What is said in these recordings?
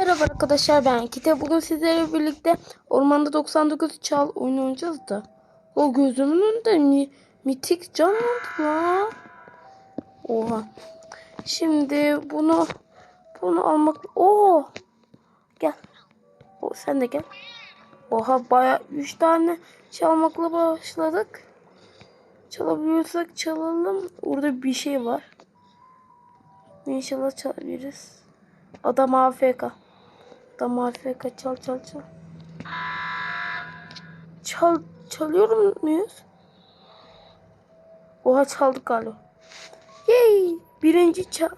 Merhaba arkadaşlar ben Kite. Bugün sizlerle birlikte Ormanda 99 çal oyun oynayacağız da. O gözümün önünde mi, mitik canlandı lan. Oha. Şimdi bunu bunu almak... Oo. Gel. O, sen de gel. Oha baya 3 tane çalmakla başladık. Çalabiliyorsak çalalım. Orada bir şey var. İnşallah çalabiliriz. Adam AFK. Adam AFK çal çal çal. Çal çalıyor muyuz? Oha çaldık galiba. Yay! Birinci çal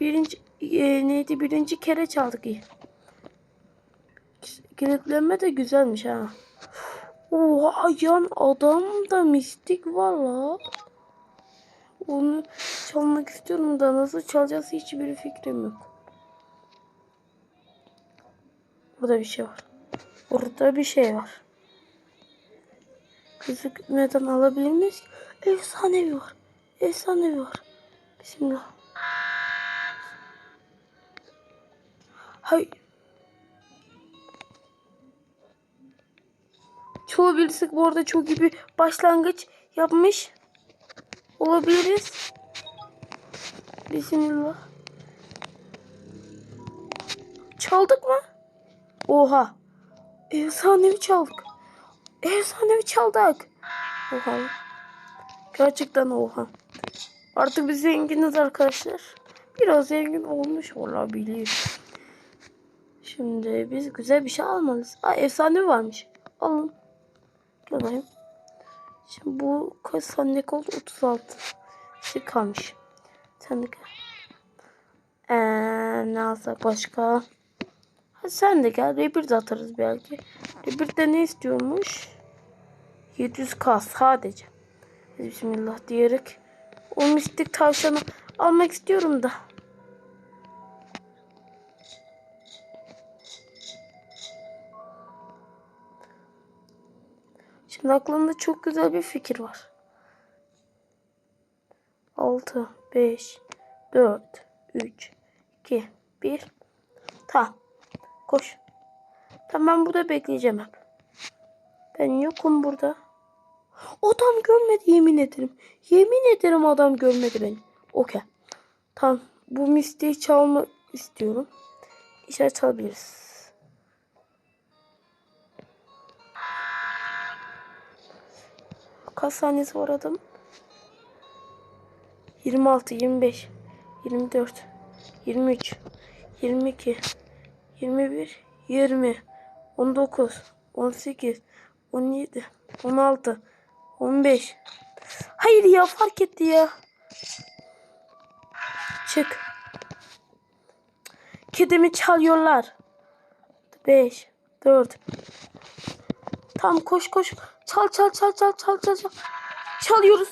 birinci e, neydi birinci kere çaldık iyi. Kilitlenme de güzelmiş ha. Oha yan adam da mistik var la. Onu çalmak istiyorum da nasıl çalacağız hiçbir fikrim yok. Burada bir şey var. Burada bir şey var. Gözükmeden alabilir miyiz? Efsanevi var. Efsanevi var. Bismillah. Hay. Çoğu bilsek bu arada çok iyi bir başlangıç yapmış olabiliriz. Bismillah. Çaldık mı? Oha. Efsanevi çaldık. Efsanevi çaldık. Oha. Gerçekten oha. Artık biz zenginiz arkadaşlar. Biraz zengin olmuş olabilir. Şimdi biz güzel bir şey almalıyız. Aa efsanevi varmış. Alın. Gel bakayım. Şimdi bu kaç saniye oldu? 36. Şey kalmış. Sen de gel. Ee, ne alsak başka? Sen de gel. Rebir de atarız belki. Rebir de ne istiyormuş? 700k sadece. Bismillah diyerek o mistik tavşanı almak istiyorum da. Şimdi aklımda çok güzel bir fikir var. 6, 5, 4, 3, 2, 1. Tamam. Koş. Tamam ben burada bekleyeceğim hep. Ben yokum burada. Adam görmedi yemin ederim. Yemin ederim adam görmedi beni. Okey. Tamam. Bu misteği çalma istiyorum. İşaret çalabiliriz. Kaç saniyesi var adam? 26, 25, 24, 23, 22, 21, 20, 19, 18, 17, 16, 15. Hayır ya fark etti ya. Çık. Kedimi çalıyorlar. 5, 4. Tamam koş koş. Çal çal çal çal çal çal. Çalıyoruz.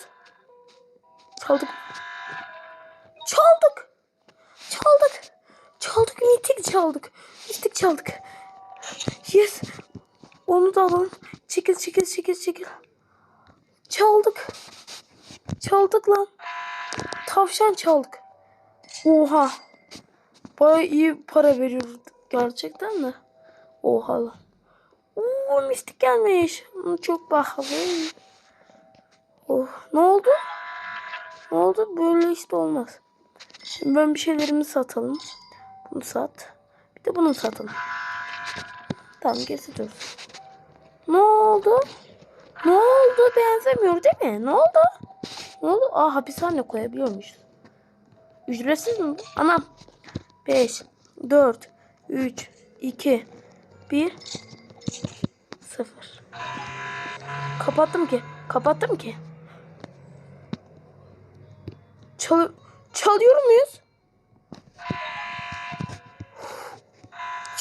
Çaldık. Çaldık. Çaldık. Çaldık. Mitik çaldık. Mitik çaldık. Yes. Onu da alalım. Çekil çekil çekil çekil. Çaldık. Çaldık lan. Tavşan çaldık. Oha. Baya iyi para veriyoruz gerçekten de. Oha lan. Oo mistik gelmiş. Çok pahalı. Oh ne oldu? Ne oldu? Böyle işte olmaz. Şimdi ben bir şeylerimi satalım. Bunu sat. Bir de bunu satalım. Tamam dursun. Ne oldu? Ne oldu? Benzemiyor değil mi? Ne oldu? Ne oldu? Aa hapishane koyabiliyormuşuz. Ücretsiz mi? Anam. 5, 4, 3, 2, 1, 0. Kapattım ki. Kapattım ki. Çal çalıyor muyuz?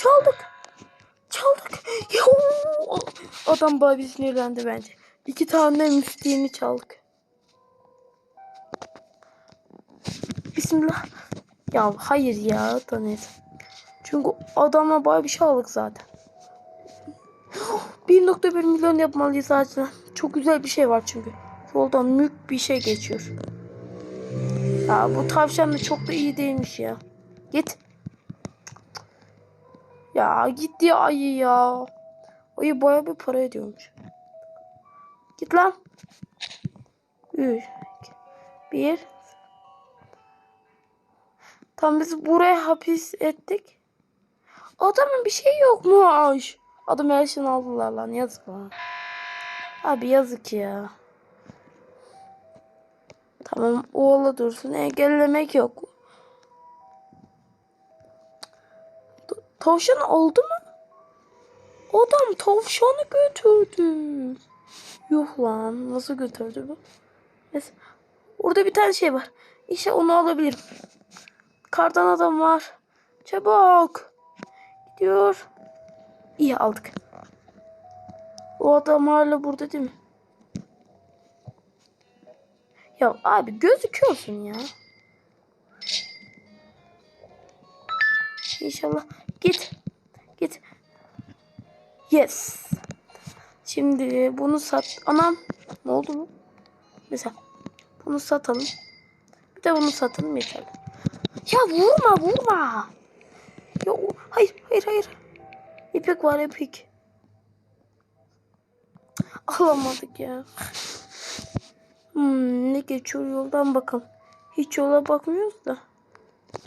Çaldık. Çaldık. Ya, adam bayağı bir sinirlendi bence. İki tane müstiğini çaldık. Bismillah. Ya hayır ya da neyse. Çünkü adama bayağı bir şey aldık zaten. 1.1 milyon yapmalıyız acilen. Çok güzel bir şey var çünkü. Yoldan mük bir şey geçiyor. Ya bu tavşan da çok da iyi değilmiş ya. Git. Ya gitti ayı ya. Ayı baya bir para ediyormuş. Git lan. 3 1 Tam biz buraya hapis ettik. Adamın bir şey yokmuş. Adam her şeyini aldılar lan yazık lan. Abi yazık ya. Tamam oğla dursun engellemek yok. Tavşan oldu mu? Adam tavşanı götürdü. Yuh lan nasıl götürdü bu? Neyse. Orada bir tane şey var. İşte onu alabilirim. Kardan adam var. Çabuk. Gidiyor. İyi aldık. O adam hala burada değil mi? Ya abi gözüküyorsun ya. İnşallah. Git. Git. Yes. Şimdi bunu sat. Anam. Ne oldu bu? Mesela bunu satalım. Bir de bunu satalım yeterli. Ya vurma vurma. Ya hayır hayır hayır. İpek var ipek. Alamadık ya. Hmm, ne geçiyor yoldan bakalım. Hiç yola bakmıyoruz da.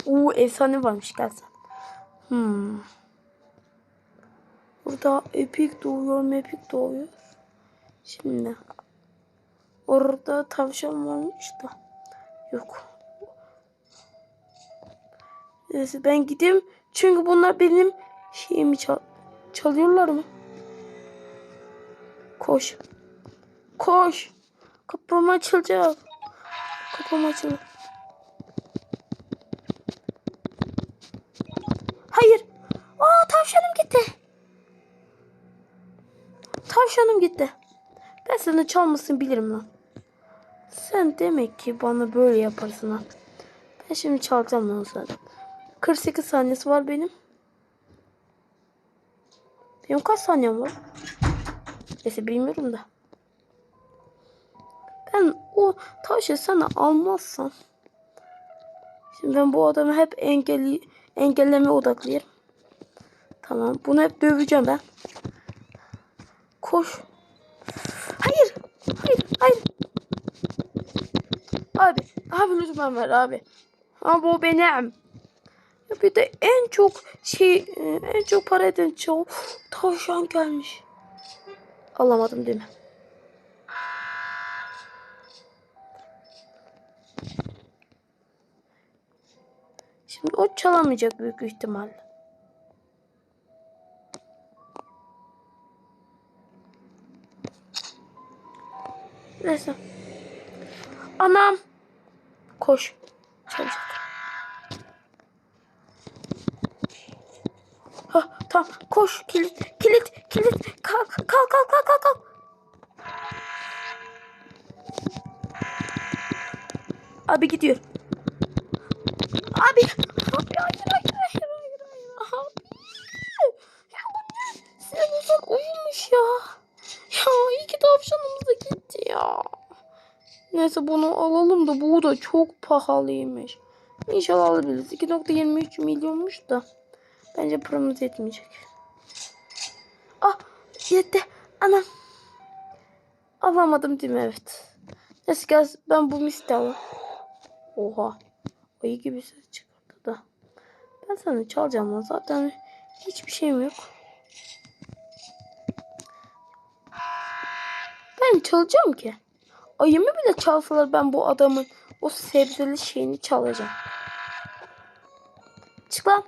Oo efsane varmış gelsen. Hmm. Burada epik doğuyor, epik doğuyor. Şimdi. Orada tavşan varmış da. Yok. Neyse ben gideyim. Çünkü bunlar benim şeyimi çal çalıyorlar mı? Koş. Koş. Kapım açılacak. Kapım açılacak. Hayır. Aa tavşanım gitti. Tavşanım gitti. Ben sana çalmasını bilirim lan. Sen demek ki bana böyle yaparsın ha. Ben şimdi çalacağım onu zaten. 48 saniyesi var benim. Benim kaç saniyem var? Neyse bilmiyorum da. Ben o taşı sana almazsam. Şimdi ben bu adamı hep engelli, engelleme odaklıyım. Tamam bunu hep döveceğim ben. Koş. Hayır. Hayır. Hayır. Abi. Abi lütfen ver abi. Ama bu benim. Ya bir de en çok şey e, en çok para eden çoğu tavşan gelmiş. Alamadım değil mi? Şimdi o çalamayacak büyük ihtimal. Neyse. Anam. Koş. Çalacak. Ha, tamam. Koş. Kilit. Kilit. Kilit. Kalk. Kalk. Kalk. Kalk. kalk. Abi gidiyor. Abi. Neyse bunu alalım da bu da çok pahalıymış. İnşallah alabiliriz. 2.23 milyonmuş da. Bence paramız yetmeyecek. Ah yetti. Anam. Alamadım değil mi? Evet. Neyse gel ben bu misti alayım. Oha. Ayı gibi ses çıkardı da. Ben sana çalacağım lan. Zaten hiçbir şeyim yok. Ben çalacağım ki. Ayımı bile çalsalar ben bu adamın o sebzeli şeyini çalacağım. Çık lan.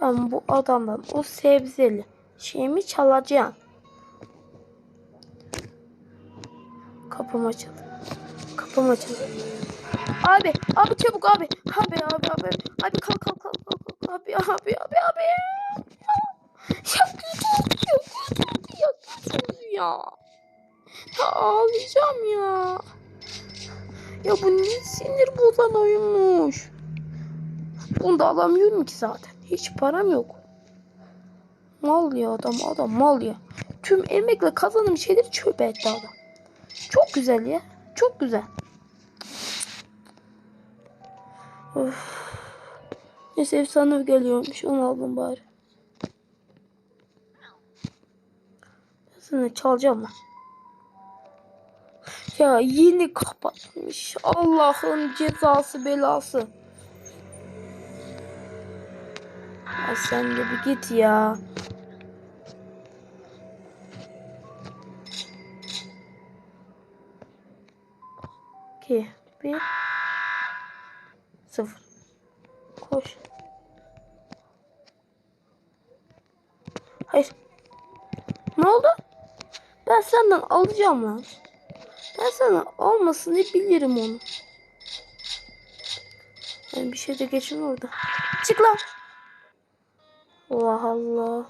Ben bu adamdan o sebzeli şeyimi çalacağım. Kapım açıldı. Kapım açıldı. Abi, abi çabuk abi. Abi, abi, abi. Abi kalk kalk kalk kalk. kalk. Abi, abi, abi, abi. Ya ya, ağlayacağım ya. Ya bu ne sinir bozan oyunmuş. Bunu da alamıyorum ki zaten. Hiç param yok. Mal ya adam, adam mal ya. Tüm emekle kazandığım şeyleri çöp etti adam. Çok güzel ya. Çok güzel. Of. Neyse efsane geliyormuş. Onu aldım bari. Ben sana çalacağım lan. Ya yeni kapatmış. Allah'ın cezası belası. Ya sen de bir git ya. Senden alacağım lan. Ben sana almasını bilirim onu. Ben bir şey de geçmiyor orada. Çık lan. Allah Allah.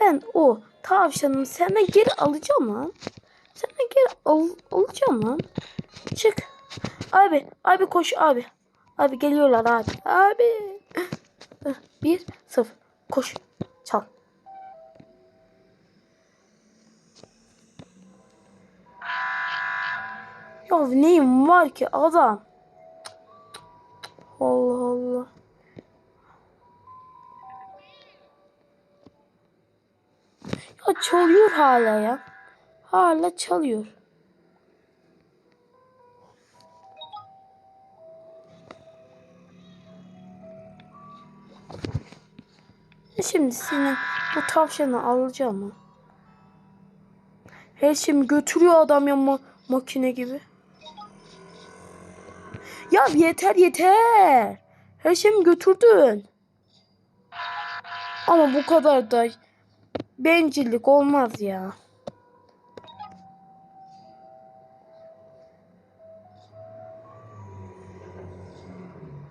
Ben o tavşanımı senden geri alacağım lan. Senden geri al alacağım lan. Çık. Abi, abi koş abi. Abi geliyorlar abi. Abi. Bir, sıfır. Koş. Çal. Ya neyim var ki adam? Allah Allah. Ya çalıyor hala ya. Hala çalıyor. E Şimdi senin bu tavşanı alacağım? Her şeyimi götürüyor adam ya ma- makine gibi. Ya yeter yeter. Her şeyimi götürdün. Ama bu kadar da bencillik olmaz ya.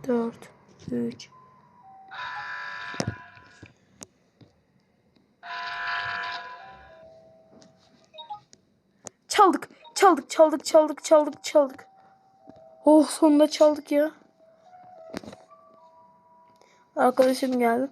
Dört, üç, Çaldık. Çaldık, çaldık, çaldık, çaldık, çaldık. Oh sonunda çaldık ya. Arkadaşım geldi.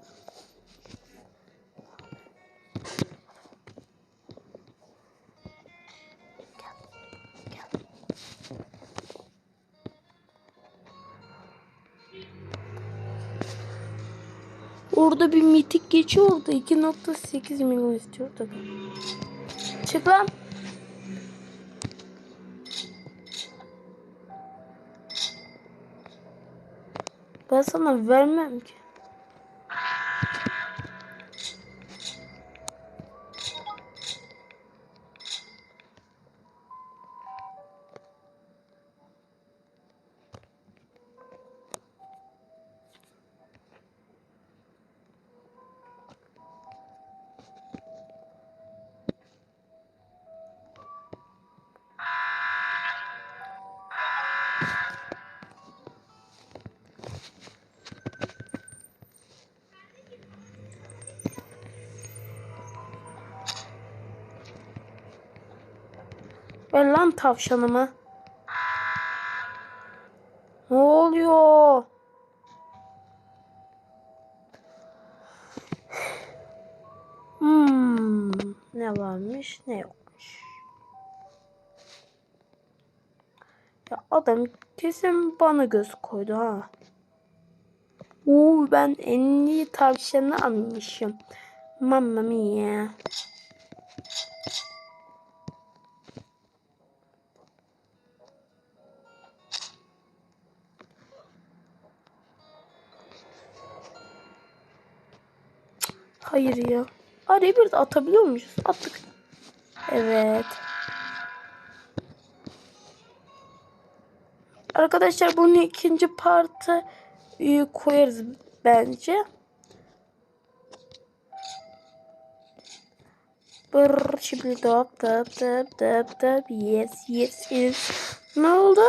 Orada bir mitik geçiyordu. 2.8 milyon istiyordu. Çık lan. Ben sana vermem ki. Ver lan tavşanımı. Ne oluyor? Hmm, ne varmış ne yokmuş. Ya adam kesin bana göz koydu ha. Oo ben en iyi tavşanı almışım. Mamma mia. Hayır ya. Araya bir de atabiliyor muyuz? Attık. Evet. Arkadaşlar bunun ikinci partı e, koyarız bence. Brr, şimdi dop dop dop dop dop yes yes yes. Ne oldu?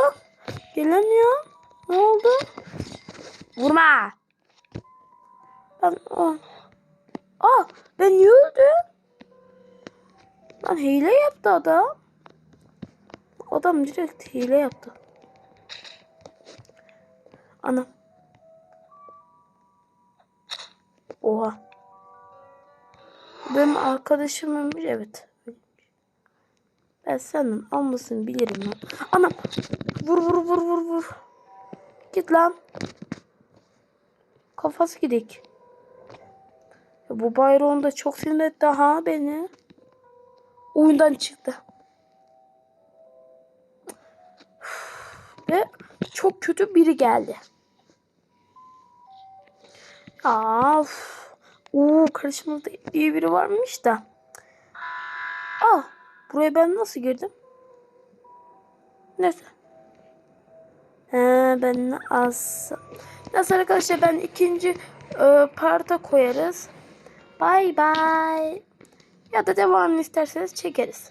Gelemiyor. Ne oldu? Vurma. Ben o. Aa ben niye öldüm? Lan hile yaptı adam. Adam direkt hile yaptı. Anam. Oha. Benim arkadaşım ölmüş evet. Ben senden almasını bilirim lan. Anam. Vur vur vur vur vur. Git lan. Kafası gidik. Bu Byron da çok sinirletti ha beni. Oyundan çıktı. Ve çok kötü biri geldi. Of. Oo, karşımızda iyi biri varmış da. Ah, buraya ben nasıl girdim? Neyse. He, ben az. Neyse arkadaşlar ben ikinci e, parta koyarız. Bay bay. Ya da devamını isterseniz çekeriz.